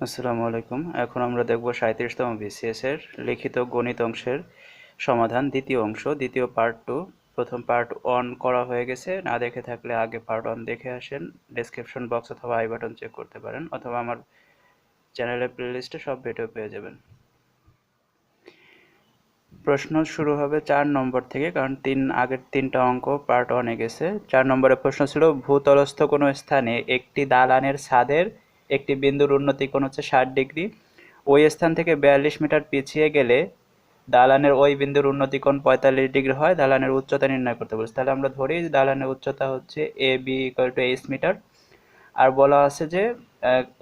আসসালামু আলাইকুম। এখন আমরা দেখব সাঁত্রিশতম বিসিএস এর লিখিত গণিত অংশের সমাধান, দ্বিতীয় অংশ, দ্বিতীয় পার্ট টু প্রথম পার্ট অন করা হয়ে গেছে। না দেখে থাকলে আগে পার্ট অন দেখে আসেন। ডেসক্রিপশন বক্স অথবা আই বাটন চেক করতে পারেন অথবা আমার চ্যানেলের প্লেলিস্টে সব ভিডিও পেয়ে যাবেন। প্রশ্ন শুরু হবে চার নম্বর থেকে, কারণ তিন, আগের তিনটা অঙ্ক পার্ট ওয়ানে গেছে। চার নম্বরের প্রশ্ন ছিল, ভূতলস্থ কোনো স্থানে একটি দালানের ছাদের একটি বিন্দুর উন্নতি কোণ হচ্ছে ষাট ডিগ্রি। ওই স্থান থেকে বিয়াল্লিশ মিটার পিছিয়ে গেলে দালানের ওই বিন্দুর উন্নতি কোণ পঁয়তাল্লিশ ডিগ্রি হয়, দালানের উচ্চতা নির্ণয় করতে বলছে। তাহলে আমরা ধরি দালানের উচ্চতা হচ্ছে A B equal to H metre. আর বলা আছে যে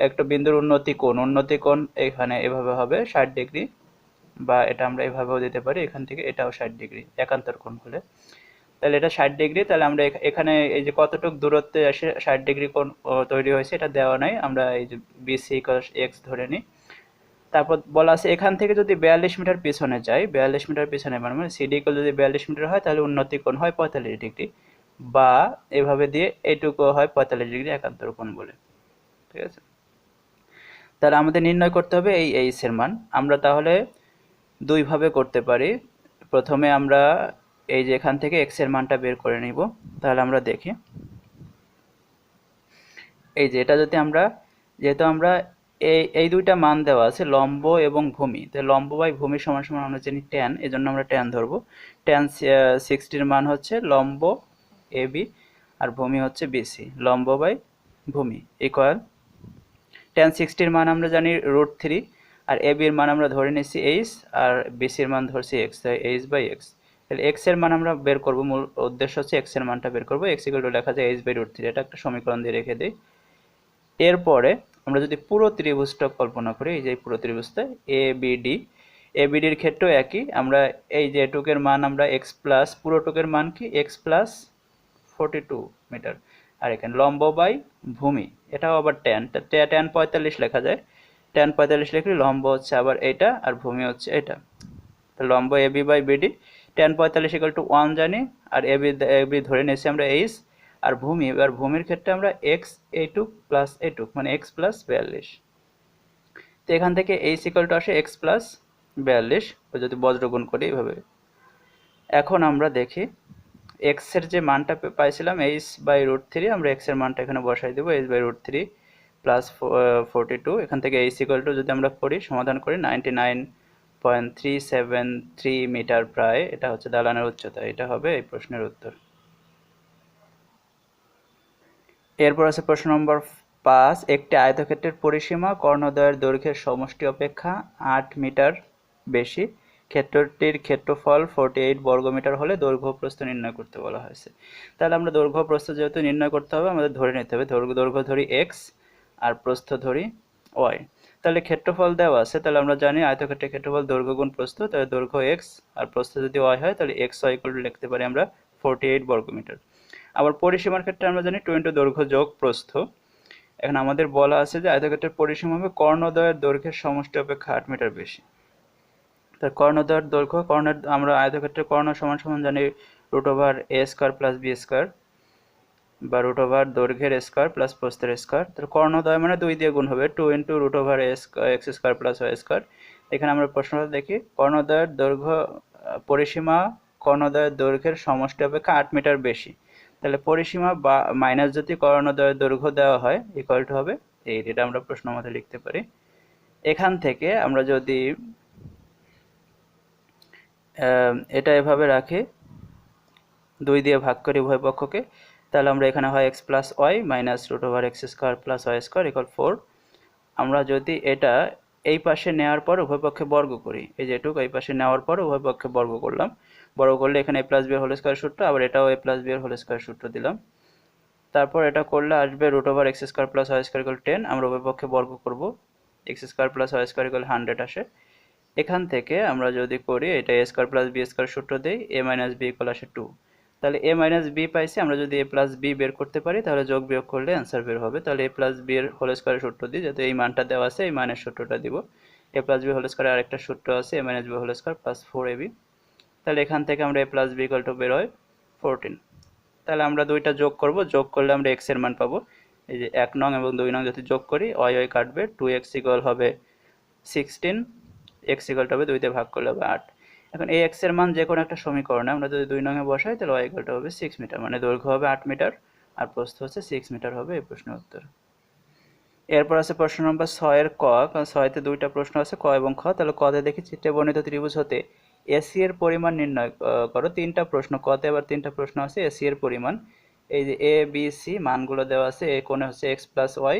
একটা বিন্দুর উন্নতি কোণ উন্নতি কোণ এখানে এভাবে হবে ষাট ডিগ্রি বা এটা আমরা এভাবেও দিতে পারি, এখান থেকে এটাও ষাট ডিগ্রি, একান্তর কোণ হলে। তাহলে এটা ষাট ডিগ্রি, তাহলে আমরা এখানে এই যে কতটুকু দূরত্বে এসে ষাট ডিগ্রি কোণ তৈরি হয়েছে এটা দেওয়া নাই, আমরা এই যে বিসি এক্স ধরে নিই। তারপর বলা আছে এখান থেকে যদি বিয়াল্লিশ মিটার পিছনে যাই, বিয়াল্লিশ মিটার পিছনে মানে সিডি ইকুয়াল যদি বিয়াল্লিশ মিটার হয়, তাহলে উন্নতি কোণ হয় পঁয়তাল্লিশ ডিগ্রি বা এভাবে দিয়ে এটুকু হয় পঁয়তাল্লিশ ডিগ্রি একান্তর কোণ বলে, ঠিক আছে? তাহলে আমাদের নির্ণয় করতে হবে এই এইচ এর মান। আমরা তাহলে দুইভাবে করতে পারি। প্রথমে আমরা এই যে এখান থেকে এক্সের মানটা বের করে নিব, তাহলে আমরা দেখি। এই যে এটা যদি আমরা, যেহেতু আমরা এই এই দুইটা মান দেওয়া আছে, লম্ব এবং ভূমি, তো লম্ব বাই ভূমি সমান সমান আমরা জানি ট্যান এই জন্য আমরা ট্যান ধরবো। ট্যান সিক্সটির মান হচ্ছে লম্ব এ বি আর ভূমি হচ্ছে বিসি লম্ব বাই ভূমি ইকুয়াল ট্যান সিক্সটির মান আমরা জানি রুট থ্রি আর এ বির মান আমরা ধরে নিচ্ছি এইচ আর বিসির মান ধরছি এক্স তাই এইচ বাই এক্স তাহলে এক্সের মান আমরা বের করব, মূল উদ্দেশ্য হচ্ছে এক্সের মানটা বের করব এক্স ইকুয়াল টু লেখা যায় এইচ বাই রুট থ্রি এটা একটা সমীকরণ দিয়ে রেখে দিই। এরপরে আমরা যদি পুরো ত্রিভুজটা কল্পনা করি, এই যে পুরো ত্রিভুজটা এ বিডি এ বিডির ক্ষেত্রেও একই, আমরা এই যে টুকের মান, আমরা এক্স প্লাস পুরো টুকের মান কি? X plus forty two metre আর এখানে লম্ব বাই ভূমি, এটাও আবার ট্যান ট্যান পঁয়তাল্লিশ লেখা যায় ট্যান পঁয়তাল্লিশ লিখলে লম্ব হচ্ছে আবার এটা আর ভূমি হচ্ছে এটা। লম্ব A B by BD tan পঁয়তাল্লিশ ইকাল টু ওয়ান জানি, আর এ বি এ বি ধরে নিয়েছি আমরা এইচ আর ভূমি, এবার ভূমির ক্ষেত্রে আমরা এক্স এইটুক প্লাস এইটুক মানে এক্স প্লাস বিয়াল্লিশ। তো এখান থেকে এইচ ইকাল টু আসে এক্স প্লাস বিয়াল্লিশ যদি বজ্রগুণ করি এইভাবে। এখন আমরা দেখি এক্সের যে মানটা পাইছিলাম এইচ বাই রুট থ্রি আমরা এক্সের মানটা এখানে বসাই দেবো H by root three plus forty two এখান থেকে এইচ ইকাল টু যদি আমরা করি, সমাধান করি ninety nine point three seven three metre প্রায়, এটা হচ্ছে দালানের উচ্চতা, এটা হবে এই প্রশ্নের উত্তর। এরপর আছে প্রশ্ন নম্বর পাঁচ, একটি আয়তক্ষেত্রের পরিসীমা, কর্ণদ্বয়ের দৈর্ঘ্যের সমষ্টি অপেক্ষা আট মিটার বেশি, ক্ষেত্রটির ক্ষেত্রফল ফোরটি এইট বর্গমিটার হলে দৈর্ঘ্য প্রস্থ নির্ণয় করতে বলা হয়েছে। তাহলে আমরা দৈর্ঘ্য প্রস্থ যেহেতু নির্ণয় করতে হবে, আমাদের ধরে নিতে হবে দৈর্ঘ্য দৈর্ঘ্য ধরি এক্স আর প্রস্থ ধরি ওয়াই তাহলে ক্ষেত্রফল দেওয়া আছে, তাহলে আমরা জানি আয়তক্ষেত্রের ক্ষেত্রফল দৈর্ঘ্য গুণ প্রস্থ, তাহলে দৈর্ঘ্য এক্স আর প্রস্থ যদি ওয়াই হয়, তাহলে এক্স ওয়াই ইকুয়াল লিখতে পারি আমরা ফোরটি এইট বর্গমিটার। আবার পরিসীমার ক্ষেত্রে আমরা জানি টোয়েন্টি দৈর্ঘ্য যোগ প্রস্থ। এখন আমাদের বলা আছে যে আয়তক্ষেত্রের পরিসীমা হবে কর্ণদয়ের দৈর্ঘ্যের সমষ্টি অপেক্ষা আট মিটার বেশি। তার কর্ণদয়ের দৈর্ঘ্য, কর্ণের, আমরা আয়তক্ষেত্রের কর্ণ সমান সমান জানি root over A square plus B square বা রুট ওভার দৈর্ঘ্যের স্কোয়ার প্লাস প্রস্থের স্কোয়ার তাহলে কর্ণদ্বয় মানে দুই দিয়ে গুণ হবে two into root over x square plus y square এখানে আমরা প্রশ্নটা দেখি, কর্ণদ্বয়ের দৈর্ঘ্য পরিসীমা কর্ণদ্বয়ের দৈর্ঘ্যের সমষ্টি অপেক্ষা আট মিটার বেশি। তাহলে পরিসীমা বা মাইনাস যদি কর্ণদ্বয়ের দৈর্ঘ্য দেওয়া হয় ইকুয়াল টু হবে এই এটা আমরা প্রশ্ন মতে লিখতে পারি। এখান থেকে আমরা যদি এটা এভাবে রাখি, দুই দিয়ে ভাগ করি উভয় পক্ষকে তাহলে আমরা এখানে হয় x plus y minus root over x square plus y square equal four আমরা যদি এটা এই পাশে নেওয়ার পর উভয় পক্ষে বর্গ করি, এই যেটুকু এই পাশে নেওয়ার পর উভয় পক্ষে বর্গ করলাম। বর্গ করলে এখানে A plus B whole square সূত্র, আবার এটাও A plus B whole square সূত্র দিলাম। তারপর এটা করলে আসবে root over x square plus y square equal ten আমরা উভয় পক্ষে বর্গ করব। X square plus y square equal hundred আসে। এখান থেকে আমরা যদি করি, এটা A square plus B square সূত্র দিই এ মাইনাস বি ইকুয়াল আসে টু তাহলে এ মাইনাস বি পাইছি, আমরা যদি এ প্লাস বি বের করতে পারি, তাহলে যোগ বিয়োগ করলে অ্যান্সার বের হবে। তাহলে এ প্লাস বি এর হোল স্কোয়ারের সূত্র দিই যাতে এই মানটা দেওয়া আছে, এই মানের সূত্রটা দিব। এ প্লাস বি হোল স্কোয়ারের আরেকটা সূত্র আছে A minus B whole square plus four A B তাহলে এখান থেকে আমরা A plus B equal to বের হয় ফোরটিন তাহলে আমরা দুইটা যোগ করব, যোগ করলে আমরা এক্সের মান পাবো। এই যে এক নং এবং দুই নং যদি যোগ করি ওয়াই ওয়াই কাটবে টু এক্স ইকুয়াল হবে সিক্সটিন এক্স ইকুয়ালটা হবে দুইতে ভাগ করলে হবে আট। এখন এই এক্সের মান যে কোনো একটা সমীকরণে আমরা যদি দুই নঙে বসাই, তাহলে ওয়াই ইকুয়ালটা হবে সিক্স মিটার মানে দৈর্ঘ্য হবে আট মিটার আর প্রস্থ হচ্ছে সিক্স মিটার হবে এই প্রশ্নের উত্তর। এরপর আছে প্রশ্ন নম্বর ছয়ের ক, কারণ ছয়তে দুইটা প্রশ্ন আছে, ক এবং খ, তাহলে কতে দেখি চিত্রে বর্ণিত ত্রিভুজ হতে এসি এর পরিমাণ নির্ণয় করো, তিনটা প্রশ্ন কতে আবার তিনটা প্রশ্ন আছে এসি এর পরিমাণ। এই যে এ বি সি মানগুলো দেওয়া আছে এ কোণে হচ্ছে এক্স প্লাস ওয়াই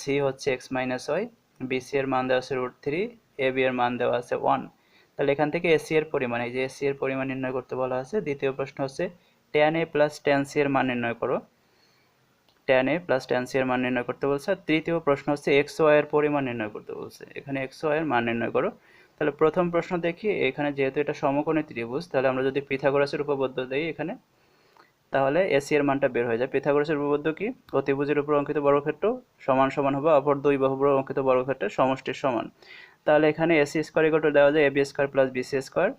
সি হচ্ছে এক্স মাইনাস ওয়াই বিসি এর মান দেওয়া আছে রুট থ্রি এ বি এর মান দেওয়া আছে ওয়ান তাহলে এখান থেকে এসি এর পরিমাণ, এই যে এসি এর পরিমাণ নির্ণয় করতে বলা আছে, দ্বিতীয় প্রশ্ন হচ্ছে tan A plus tan C এর মান নির্ণয় করো। ট্যান এ প্লাস ট্যান এর মান নির্ণয় করতে বলছে, আর তৃতীয় প্রশ্ন হচ্ছে এক্স ওয়াই এর পরিমাণ নির্ণয় করতে বলছে, এখানে এক্স ওয়াই এর মান নির্ণয় করো। তাহলে প্রথম প্রশ্ন দেখি, এখানে যেহেতু এটা সমকোণী ত্রিভুজ, তাহলে আমরা যদি পিথাগোরাসের উপপাদ্য দিই এখানে, তাহলে এসি এর মানটা বের হয়ে যায়। পিথাগোরাসের উপপাদ্য কি? অতিভুজের উপর অঙ্কিত বর্গক্ষেত্র সমান সমান হবে, অপর দুই বাহুর অঙ্কিত বর্গক্ষেত্রের সমষ্টির সমান। তাহলে এখানে এসি স্কোয়ার ইকুয়াল টু দেওয়া যায় AB square plus BC square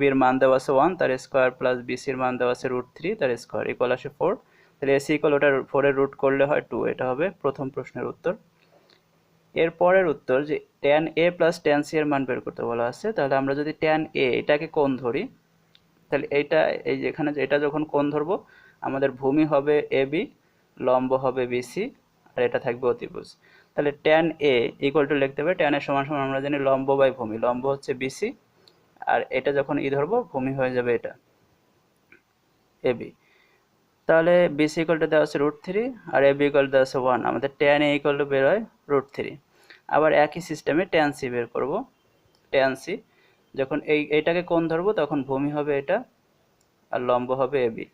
বির মান দেওয়া আছে ওয়ান তার স্কোয়ার প্লাস বিসির মান দেওয়া আছে রুট থ্রি তার স্কোয়ার ইকুয়াল আসে ফোর তাহলে এসি ইকুয়াল ওটার ফোরের রুট করলে হয় টু এটা হবে প্রথম প্রশ্নের উত্তর. এর পরের উত্তর যে tan A plus tan C এর মান বের করতে বলা আছে, তাহলে আমরা যদি ট্যান এ এটাকে কোণ ধরি, তাহলে এইটা, এই যে এখানে এটা যখন কোণ ধরবো, আমাদের ভূমি হবে এ বি লম্ব হবে বিসি আর এটা থাকবে অতিভুজ। তাহলে ট্যান এ ইকুয়াল টু লিখতে হবে ট্যান এর সমান সমান আমরা জানি লম্ব বাই ভূমি, লম্ব হচ্ছে বিসি আর এটা যখন ই ধরবো, ভূমি হয়ে যাবে এটা এ বি তাহলে বিসি ইকুয়াল টু দেওয়া আছে রুট থ্রি আর এ বি ইকুয়াল দেওয়া আছে ওয়ান আমাদের ট্যান এ ইকুয়াল টু বের হয় রুট থ্রি আবার একই সিস্টেমে ট্যান সি বের করব ট্যান সি যখন এই এটাকে কোণ ধরবো, তখন ভূমি হবে এটা, আর লম্ব হবে AB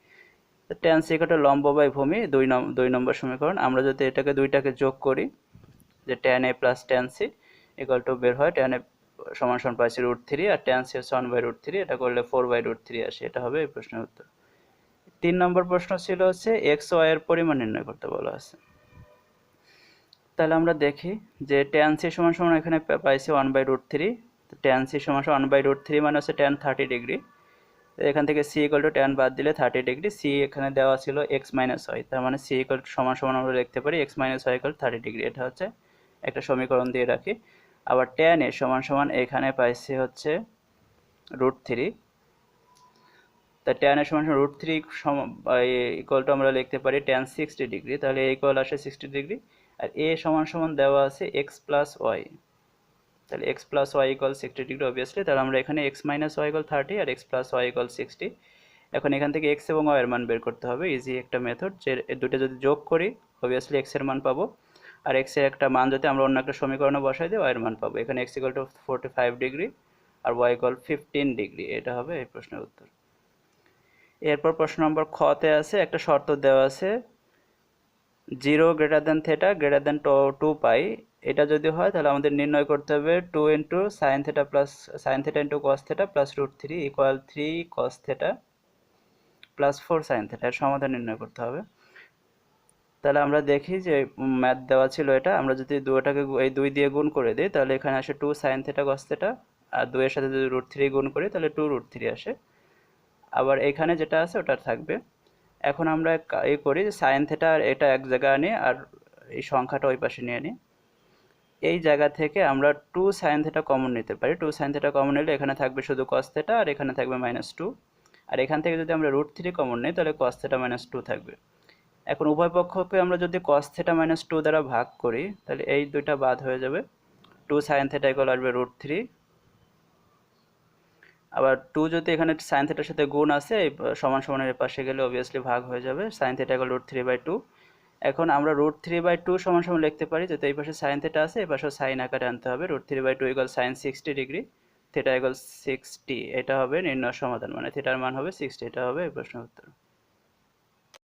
tan C equal to লম্ব বাই ভূমি, দুই নম্বর দুই নম্বর সমীকরণ। আমরা যদি এটাকে দুইটাকে যোগ করি, যে tan A plus tan C equal to বের হয় ট্যান এ সমান সমান পাইছি root three R tan C one by root three এটা করলে ফোর বাই রুট থ্রি আসে। এটা হবে এই প্রশ্নের উত্তর। তিন নম্বর প্রশ্ন ছিল হচ্ছে এক্স ওয়াই এর পরিমাণ নির্ণয় করতে বলা আছে। তাহলে আমরা দেখি যে ট্যান সি সমান সমান এখানে পাইছি one by root three tan C সমান ওয়ান বাই রুট থ্রি মানে হচ্ছে ট্যান থার্টি ডিগ্রি এখান থেকে সি ইকুয়াল টু ট্যান বাদ দিলে থার্টি ডিগ্রি সি এখানে দেওয়া ছিল এক্স মাইনাস ওয়াই তার মানে সি ইকুয়াল টু সমান সমান আমরা লিখতে পারি x minus y equal thirty degree এটা হচ্ছে একটা সমীকরণ দিয়ে রাখি। আবার ট্যান এ সমান সমান এখানে পাইছি হচ্ছে রুট থ্রি তা ট্যান এর সমান রুট থ্রি ইকুয়াল টু আমরা লিখতে পারি ট্যান সিক্সটি ডিগ্রি তাহলে ইকুয়াল আসে সিক্সটি ডিগ্রি আর এ সমান সমান দেওয়া আছে এক্স প্লাস ওয়াই তাহলে x plus y equal sixty degree obviously তাহলে আমরা এখানে x minus y equal thirty আর x plus y equal sixty এখন এখান থেকে এক্স এবং ওয়াই এর মান বের করতে হবে। ইজি একটা মেথড যে দুটো যদি যোগ করি অবভিয়াসলি এক্সের মান পাবো। আর এক্সের একটা মান যদি আমরা অন্য একটা সমীকরণে বসাই দিই ওয়াই এর মান পাবো। এখানে x equal to forty five degree R y equal fifteen degree এটা হবে এই প্রশ্নের উত্তর। এরপর প্রশ্ন নম্বর খতে আছে, একটা শর্ত দেওয়া আছে। Zero greater than theta greater than two pi এটা যদি হয়, তাহলে আমাদের নির্ণয় করতে হবে two into sine theta plus sine theta into cos theta plus root three equal three cos theta plus four sine theta এর সমাধান নির্ণয় করতে হবে। তাহলে আমরা দেখি যে ম্যাথ দেওয়া ছিল এটা। আমরা যদি দুটাকে এই দুই দিয়ে গুণ করে দিই, তাহলে এখানে আসে two sine theta cos theta আর দুইয়ের সাথে যদি রুট থ্রি গুণ করি, তাহলে টু রুট থ্রি আসে। আবার এখানে যেটা আছে ওটা থাকবে। এখন আমরা এই করি সাইন থেটা আর এটা এক জায়গায় আনি, আর এই সংখ্যাটা ওই পাশে নিয়ে নিই এই জায়গা থেকে আমরা টু সাইন থেটা কমন নিতে পারি। টু সাইন থেটা কমন নিলে এখানে থাকবে শুধু কস থেটা আর এখানে থাকবে মাইনাস টু আর এখান থেকে যদি আমরা রুট থ্রি কমন নিই, তাহলে কস থেটা মাইনাস টু থাকবে। এখন উভয় পক্ষকে আমরা যদি কস থেটা মাইনাস টু দ্বারা ভাগ করি, তাহলে এই দুইটা বাদ হয়ে যাবে। টু সাইন থেটা ইকুয়াল আসবে রুট থ্রি আবার টু যদি এখানে সাইন থেটার সাথে গুণ আছে সমান সমানের পাশে গেলে অবভিয়াসলি ভাগ হয়ে যাবে। Sine theta equal root three by two এখন আমরা রুট থ্রি বাই টু সমান সমান লিখতে পারি, যেহেতু এই পাশে সাইন থেটা আছে, এই পাশেও সাইন আকারে আনতে হবে। Root three by two equal sine sixty degree theta equal sixty এটা হবে নির্ণয় সমাধান মানে থেটার মান হবে সিক্সটি এটা হবে এই প্রশ্নের উত্তর।